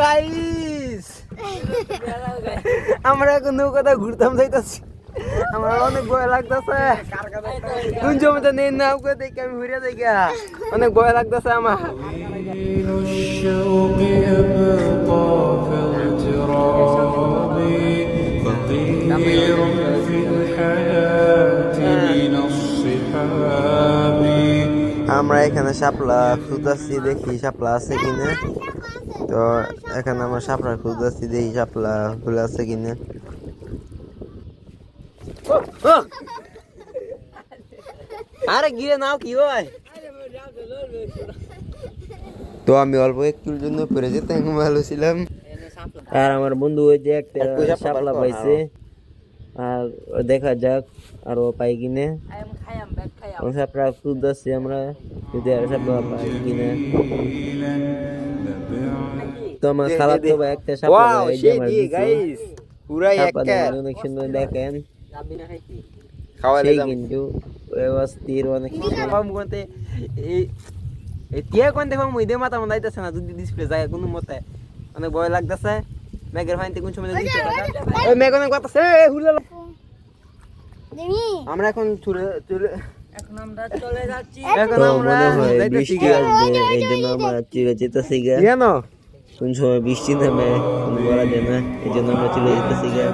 Guys আমরা এখন নৌকাটা ঘুরতাম যাইতাছি। আমার অনেক ভয় লাগতেছে। কোন জমিতে নেই নৌকা দেখে আমি ঘুরে দেখি অনেক ভয় লাগতেছে আমার। আমরা এখানে শাপলা খুঁজতেছি দেখি শাপলা আছে কিনা। তো এখানে আমরা শাপলা খুঁজতেছি দেখি শাপলা ফুল আছে কিনা। আরে গিয়ে নাও কি হয়? তো আমি অল্প একটুর জন্য পরে যেতে ভালো ছিলাম আর আমার বন্ধু ওই যে একটা শাপলা পাইছে। আর দেখা যাক আর ও পাই কিনে। কিনে। পুরাই একটা অনেক সুন্দর দেখেন। খাওয়াই কিন্তু ওই অনেক কম করতে এই এই টিয়া কোনতে কম মাথা না যদি ডিসপ্লে যায় কোনো মতে। অনেক ভয় লাগতেছে। মেঘের ফাইনতে কোন সময় দিতে ওই মেঘ অনেক কথা হুলা দেখি আমরা এখন চলে চলে এখন আমরা চলে যাচ্ছি। এখন আমরা বৃষ্টি আসবে এই জন্য আমরা চলে যেতেছি কেন? কোন সময় বৃষ্টি নামে বলা যায় না এই জন্য আমরা চলে যেতেছি গা